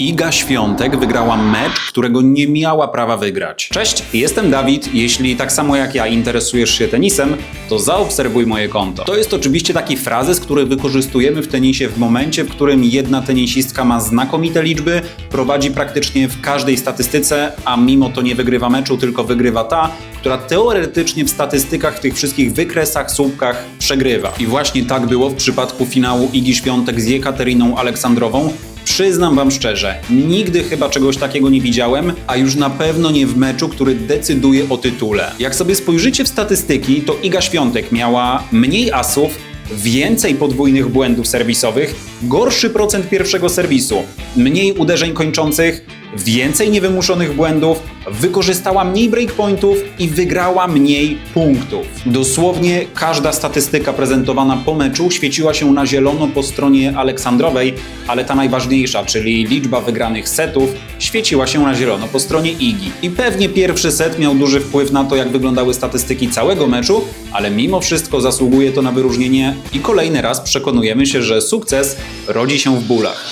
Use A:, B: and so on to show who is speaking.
A: Iga Świątek wygrała mecz, którego nie miała prawa wygrać. Cześć, jestem Dawid. Jeśli tak samo jak ja interesujesz się tenisem, to zaobserwuj moje konto. To jest oczywiście taki frazes, który wykorzystujemy w tenisie w momencie, w którym jedna tenisistka ma znakomite liczby, prowadzi praktycznie w każdej statystyce, a mimo to nie wygrywa meczu, tylko wygrywa ta, która teoretycznie w statystykach, w tych wszystkich wykresach, słupkach przegrywa. I właśnie tak było w przypadku finału Igi Świątek z Jekateryną Aleksandrową, Przyznam wam szczerze, nigdy chyba czegoś takiego nie widziałem, a już na pewno nie w meczu, który decyduje o tytule. Jak sobie spojrzycie w statystyki, to Iga Świątek miała mniej asów, więcej podwójnych błędów serwisowych, gorszy procent pierwszego serwisu, mniej uderzeń kończących, więcej niewymuszonych błędów, wykorzystała mniej breakpointów i wygrała mniej punktów. Dosłownie każda statystyka prezentowana po meczu świeciła się na zielono po stronie Aleksandrowej, ale ta najważniejsza, czyli liczba wygranych setów, świeciła się na zielono po stronie Igi. I pewnie pierwszy set miał duży wpływ na to, jak wyglądały statystyki całego meczu, ale mimo wszystko zasługuje to na wyróżnienie i kolejny raz przekonujemy się, że sukces rodzi się w bólach.